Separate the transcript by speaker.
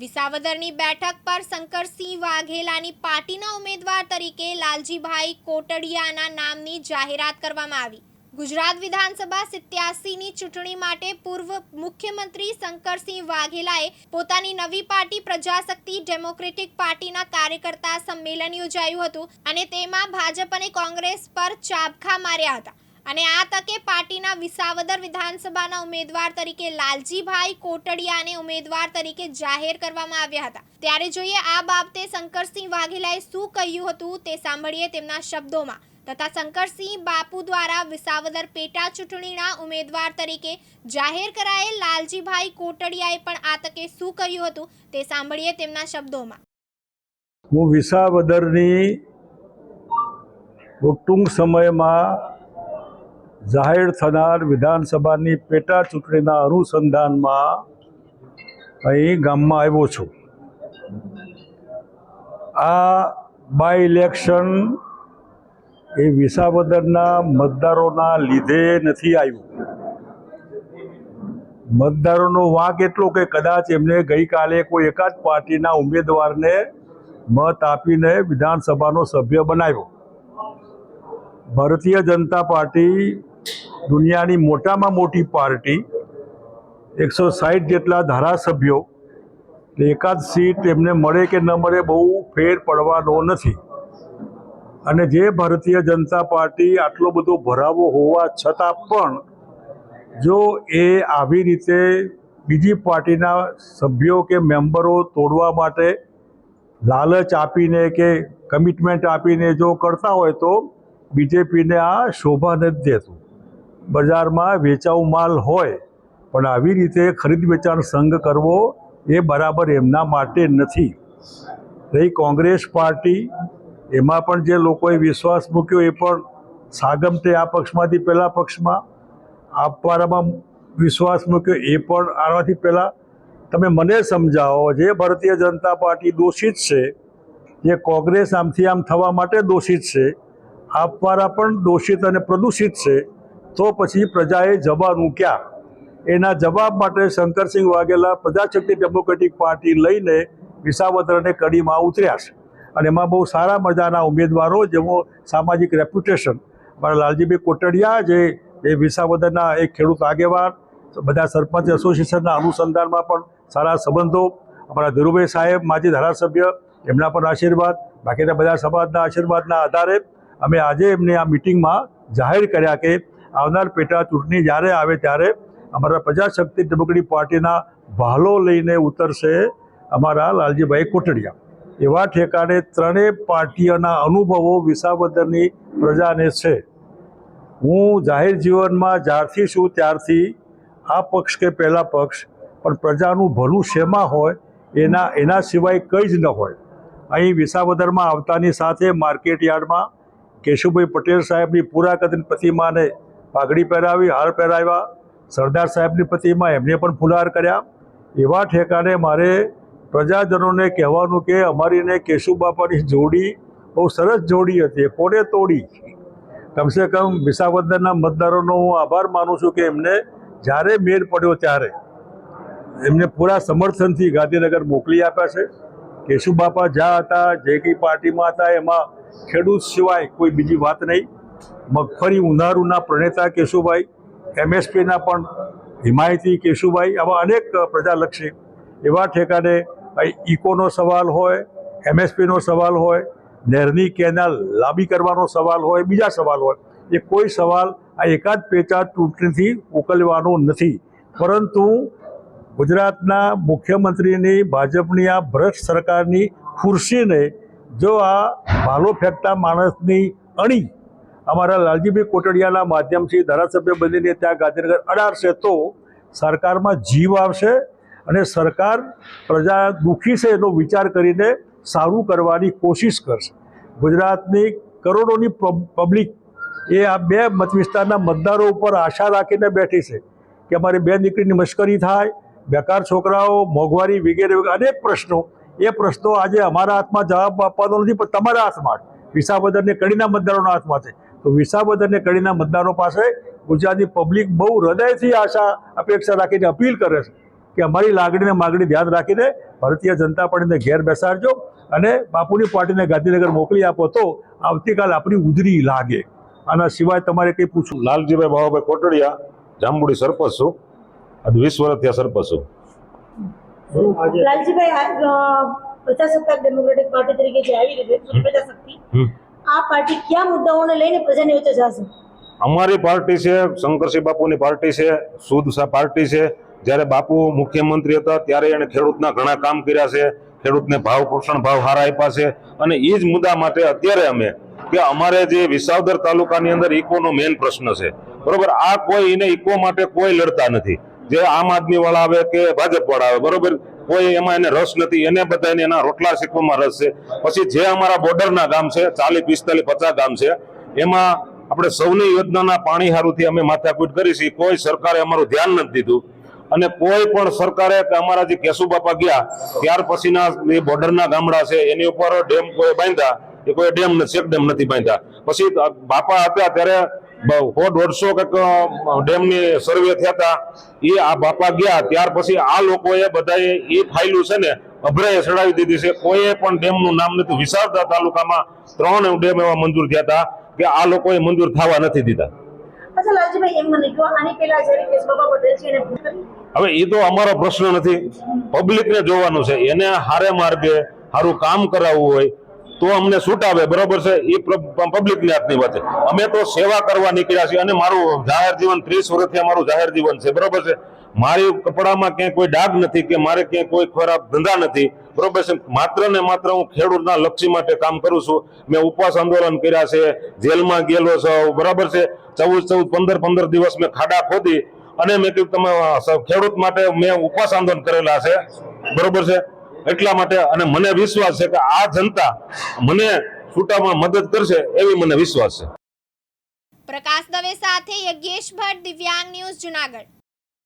Speaker 1: વિસાવદરની બેઠક પર શંકરસિંહ વાઘેલાની પાર્ટીના ઉમેદવાર તરીકે લાલજીભાઈ કોટડિયાના નામની જાહેરાત કરવામાં આવી. ગુજરાત વિધાનસભા સિત્યાસીની ચૂંટણી માટે પૂર્વ મુખ્યમંત્રી શંકરસિંહ વાઘેલાએ પોતાની નવી પાર્ટી પ્રજાશક્તિ ડેમોક્રેટિક પાર્ટીના કાર્યકર્તા સંમેલન યોજાયું હતું અને તેમાં ભાજપ અને કોંગ્રેસ પર ચાબખા માર્યા હતા. અને આ તકે પાર્ટીના વિસાવદર વિધાનસભાના ઉમેદવાર તરીકે લાલજીભાઈ કોટડિયાને ઉમેદવાર તરીકે જાહેર કરવામાં આવ્યા હતા. ત્યારે જોઈએ આ બાબતે શંકરસિંહ વાઘેલાએ શું કહ્યું હતું તે સાંભળીએ તેમના શબ્દોમાં. તથા શંકરસિંહ બાપુ દ્વારા વિસાવદર પેટા ચૂંટણીના ઉમેદવાર તરીકે જાહેર કરાયેલ લાલજીભાઈ કોટડિયાએ પણ આ તકે શું કહ્યું હતું તે સાંભળીએ તેમના શબ્દોમાં.
Speaker 2: હું વિસાવદરની ટૂંક સમયમાં જાહેર થનાર વિધાનસભાની પેટા ચૂંટણીના અનુસંધાનમાં અહીં ગામમાં આવ્યો છું. આ બાય ઇલેક્શન એ વિસાવદરના મતદારોના લીધે નથી આવ્યું. મતદારોનો વાંક એટલો કે કદાચ એમને ગઈકાલે કોઈ એકાદ પાર્ટીના ઉમેદવારને મત આપીને વિધાનસભાનો સભ્ય બનાવ્યો. ભારતીય જનતા પાર્ટી દુનિયાની મોટામાં મોટી પાર્ટી, એકસો સાઠ જેટલા ધારાસભ્યો એકાદ સીટ એમને મળે કે ન મળે બહુ ફેર પડવાનો નથી. અને જે ભારતીય જનતા પાર્ટી આટલો બધો ભરાવો હોવા છતાં પણ, જો એ આવી રીતે બીજી પાર્ટીના સભ્યો કે મેમ્બરો તોડવા માટે લાલચ આપીને કે કમિટમેન્ટ આપીને જો કરતા હોય તો બીજેપીને આ શોભા નથી દેતું. બજારમાં વેચાઉ માલ હોય, પણ આવી રીતે ખરીદ વેચાણ સંઘ કરવો એ બરાબર એમના માટે નથી. રહી કોંગ્રેસ પાર્ટી, એમાં પણ જે લોકોએ વિશ્વાસ મૂક્યો એ પણ સાગમતે આ પક્ષમાંથી પહેલાં પક્ષમાં આપવાનામાં વિશ્વાસ મૂક્યો એ પણ આનાથી પહેલાં. તમે મને સમજાવો, જે ભારતીય જનતા પાર્ટી દોષિત છે, જે કોંગ્રેસ આમથી આમ થવા માટે દોષિત છે, આપવારા પણ દોષિત અને પ્રદૂષિત છે તો પછી પ્રજાએ જવાનું ક્યાં એના જવાબ માટે શંકરસિંહ વાઘેલા પ્રજાશક્તિ ડેમોક્રેટિક પાર્ટી લઈને વિસાવદરને કડીમાં ઉતર્યા છે. અને એમાં બહુ સારા મજાના ઉમેદવારો જેવો સામાજિક રેપ્યુટેશન મારા લાલજીભાઈ કોટડિયા, જે એ વિસાવદરના એક ખેડૂત આગેવાન, બધા સરપંચ એસોસિએશનના અનુસંધાનમાં પણ સારા સંબંધો. અમારા ધીરુભાઈ સાહેબ, માજી ધારાસભ્ય, એમના પણ આશીર્વાદ. બાકીના બધા સમાજના આશીર્વાદના આધારે અમે આજે એમને આ મિટિંગમાં જાહેર કર્યા કે આવનાર પેટા ચૂંટણી જ્યારે આવે ત્યારે અમારા પ્રજાશક્તિ ડેમોક્રેટિક પાર્ટીના ભાલો લઈને ઉતરશે અમારા લાલજીભાઈ કોટડિયા. એવા ઠેકાણે ત્રણેય પાર્ટીઓના અનુભવો વિસાવદરની પ્રજાને છે. હું જાહેર જીવનમાં જ્યારથી છું ત્યારથી આ પક્ષ કે પહેલા પક્ષ, પણ પ્રજાનું ભલું શેમાં હોય એના એના સિવાય કંઈ જ ન હોય. અહીં વિસાવદરમાં આવતાની સાથે માર્કેટ યાર્ડમાં કેશુભાઈ પટેલ સાહેબની પુરાકથન પ્રતિમાને પાઘડી પહેરાવી, હાર પહેરાવ્યા. સરદાર સાહેબની પ્રતિમા એમને પણ ફુલહાર કર્યા. એવા ઠેકાણે મારે પ્રજાજનોને કહેવાનું કે અમારીને કેશુબાપાની જોડી બહુ સરસ જોડી હતી. કોને તોડી? કમસે કમ વિસાવદરના મતદારોનો હું આભાર માનું છું કે એમને જ્યારે મેર પડ્યો ત્યારે એમને પૂરા સમર્થનથી ગાંધીનગર મોકલી આપ્યા છે. કેશુબાપા જ્યાં હતા, જે કંઈ પાર્ટીમાં હતા, એમાં ખેડૂત સિવાય કોઈ બીજી વાત નહીં. મગફળી ઉનાળુના પ્રણેતા કેશુભાઈ, એમએસપીના પણ હિમાયતી કેશુભાઈ આવા અનેક પ્રજાલક્ષી એવા ઠેકાને ઇકોનો સવાલ હોય, એમએસપીનો સવાલ હોય, નહેરની કેનાલ લાંબી કરવાનો સવાલ હોય, બીજા સવાલ હોય, એ કોઈ સવાલ આ એકાદ પેચા ચૂંટણીથી ઉકલવાનો નથી. પરંતુ ગુજરાતના મુખ્યમંત્રીની, ભાજપની આ ભ્રષ્ટ સરકારની ખુરશીને જો આ ભાલો ફેંકતા માણસની અણી અમારા લાલજીભાઈ કોટડિયાના માધ્યમથી ધારાસભ્ય બનીને ત્યાં ગાંધીનગર અડાડશે તો સરકારમાં જીવ આવશે અને સરકાર પ્રજા દુઃખી છે એનો વિચાર કરીને સારું કરવાની કોશિશ કરશે. ગુજરાતની કરોડોની પબ્લિક એ આ બે મત વિસ્તારના મતદારો ઉપર આશા રાખીને બેઠી છે કે અમારી બે દીકરીની મશ્કરી થાય, બેકાર છોકરાઓ, મોંઘવારી વગેરે વગેરે, અનેક પ્રશ્નો. એ પ્રશ્નો આજે અમારા હાથમાં જવાબ આપવાનો નથી, પણ તમારા હાથમાં વિસાવદરને કડીના મતદારોના હાથમાં છે. તો વિસાવદરને કડીના મતદારો પાસે ગુજરાતની પબ્લિક બહુ હૃદયથી આશા અપેક્ષા રાખીને અપીલ કરે છે કે અમારી લાગણીને માગણી ધ્યાન રાખીને ભારતીય જનતા પાર્ટીને ઘેર બેસાડજો અને બાપુની પાર્ટીને ગાંધીનગર મોકલી આપો તો આવતીકાલ આપણી ઉજરી લાગે. આના સિવાય તમારે કંઈ પૂછવું?
Speaker 3: લાલજીભાઈ બાવાભાઈ કોટડિયા જાંબુડી સરપંચ છું. આજે વીસ વર્ષ થયા સરપંચ છું.
Speaker 4: લાલજીભાઈ પ્રજાસત્તાક ડેમોક્રેટિક પાર્ટી તરીકે જે આવી રહી છે પ્રજાશક્તિ. આ પાર્ટી કયા મુદ્દાઓને લઈને પ્રજાની વચ્ચે જશે
Speaker 3: અમારી પાર્ટી છે, શંકરસિંહ બાપુની પાર્ટી છે શુદ્ધ પાર્ટી છે. જ્યારે બાપુ મુખ્યમંત્રી હતા, ત્યારે એણે ખેડૂતના ઘણા કામ કર્યા છે, ખેડૂતને ભાવ પોષણ ભાવ હારા આપ્યા છે. અને એ જ મુદ્દા માટે અત્યારે અમે કે અમારે જે વિસાવદર તાલુકાની અંદર ઇકોનો મેઇન પ્રશ્ન છે. બરોબર, આ કોઈ એને ઇકો માટે કોઈ લડતા નથી. જે આમ આદમી વાળા આવે કે ભાજપ વાળા આવે, બરોબર? કોઈ એમાં એને રસ નથી, એને બધાને એના રોટલા શીખવામાં રસ છે. પછી જે અમારા બોર્ડરના ગામ છે, ચાલીસ, પિસ્તાલીસ, પચાસ ગામ છે, એમાં આપણે સૌની યોજનાના પાણી હારુથી અમે માથાકૂટ કરી છે કોઈ સરકારે અમારું ધ્યાન નથી દીધું. અને કોઈ પણ સરકારે અમારા જે કેશુબાપા ગયા, ત્યાર પછીના જે બોર્ડરના ગામડા છે, એની ઉપર ડેમ કોઈ બાંધ્યા, એ કોઈ ડેમ નથી ડેમ નથી બાંધ્યા. પછી બાપા હતા ત્યારે સો દોઢસો કંઈક ડેમની સર્વે થયા હતા. એ આ બાપા ગયા ત્યાર પછી આ લોકોએ બધાએ એ ફાઇલું છે ને અભરાએ ચડાવી દીધી છે. કોઈએ પણ ડેમનું નામ નથી. વિસાવદર તાલુકામાં ત્રણ ડેમ એવા મંજૂર થયા હતા કે આ લોકોએ મંજૂર થવા નથી દીધા. હવે એ તો અમારો પ્રશ્ન નથી. પબ્લિકને જોવાનું છે. એને હારે માર્ગે સારું કામ કરાવવું હોય તો અમને છૂટ આવે બરોબર છે? એ પબ્લિકની હાથની વાત અમે તો સેવા કરવા નીકળ્યા છીએ અને મારું જાહેર જીવન, ત્રીસ વર્ષથી અમારું જાહેર જીવન છે, બરોબર છે? મારી કપડામાં ક્યાંય કોઈ ડાઘ નથી કે મારે ક્યાંય કોઈ ખરાબ ધંધા નથી, બરોબર છે? માત્ર ને માત્ર હું ખેડૂતના લક્ષી માટે કામ કરું છું. મેં ઉપવાસ આંદોલન કર્યા છે, જેલમાં ગયેલો છું, બરાબર છે? ચૌદ ચૌદ, પંદર પંદર દિવસ મેં ખાડા ખોદી અને મેં કીધું, તમે ખેડૂત માટે મેં ઉપવાસ આંદોલન કરેલા છે. બરોબર છે? એટલા માટે અને મને વિશ્વાસ છે કે આ જનતા મને છૂટામાં મદદ કરશે એવી મને વિશ્વાસ છે.
Speaker 1: પ્રકાશ દવે સાથે યજ્ઞેશ ભટ્ટ દિવ્યાંગ ન્યૂઝ જુનાગઢ.